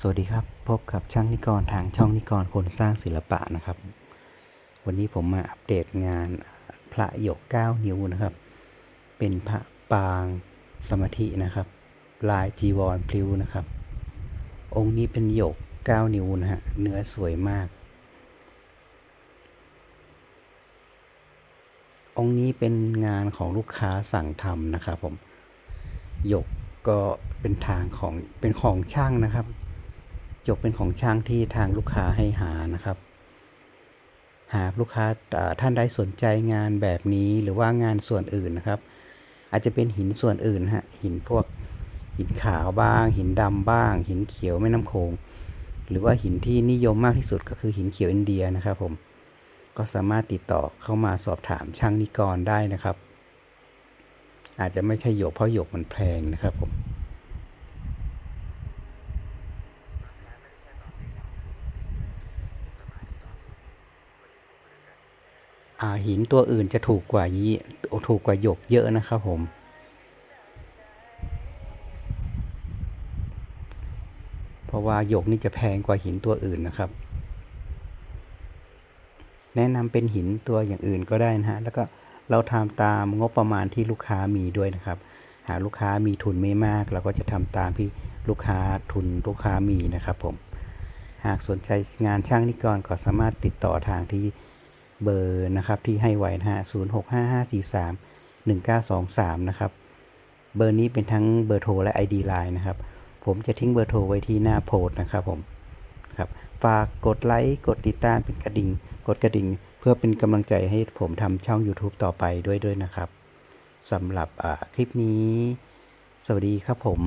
สวัสดีครับ พบกับช่างนิกรทางช่องนิกรคนสร้างศิลปะนะครับ วันนี้ผมมาอัปเดตงานพระหยก 9 นิ้วนะครับ เป็นพระปางสมาธินะครับ ลายจีวรพลิ้วนะครับ องค์นี้เป็นหยก 9 นิ้วนะฮะเนื้อสวยมาก องค์นี้เป็นงานของลูกค้าสั่งทำนะครับผมหยกก็เป็นทางของเป็นของช่างนะครับ หยกเป็นของช่างที่ทางลูกค้าให้หานะครับ หากลูกค้าท่านใดสนใจงานแบบนี้หรือว่างานส่วนอื่นนะครับ อาจจะเป็นหินส่วนอื่นฮะหินพวกหินขาวบ้าง หินดำบ้าง หินเขียวแม่น้ำโขงหรือว่าหินที่นิยมมากที่สุดก็คือหินเขียวอินเดียนะครับผมก็สามารถติดต่อเข้ามาสอบถามช่างนิกรได้นะครับ อาจจะไม่ใช่หยกเพราะหยกมันแพงนะครับผม หินตัวอื่นจะถูกกว่ายีถูกกว่าหยกเยอะนะครับผม เพราะว่าหยกนี่จะแพงกว่าหินตัวอื่นนะครับ แนะนำเป็นหินตัวอย่างอื่นก็ได้นะฮะ แล้วก็เราทำตามงบประมาณที่ลูกค้ามีด้วยนะครับ หากลูกค้ามีทุนไม่มาก เราก็จะทำตามที่ลูกค้าทุนลูกค้ามีนะครับผม หากสนใจงานช่างนิกรก็สามารถติดต่อทางที่ เบอร์นะครับที่ให้ไว้นะฮะ0 6 5 5 4 3 1 9 2 3นะครับ เบอร์นี้เป็นทั้งเบอร์โทรและ ID Line นะครับ ผมจะทิ้งเบอร์โทรไว้ที่หน้าโพสนะครับผมครับฝากกดไลค์กดติดตามเป็นกระดิ่ง กดกระดิ่ง เพื่อเป็นกำลังใจให้ผมทำช่อง YouTube ต่อไปด้วยด้วยนะครับสำหรับคลิปนี้ สวัสดีครับผม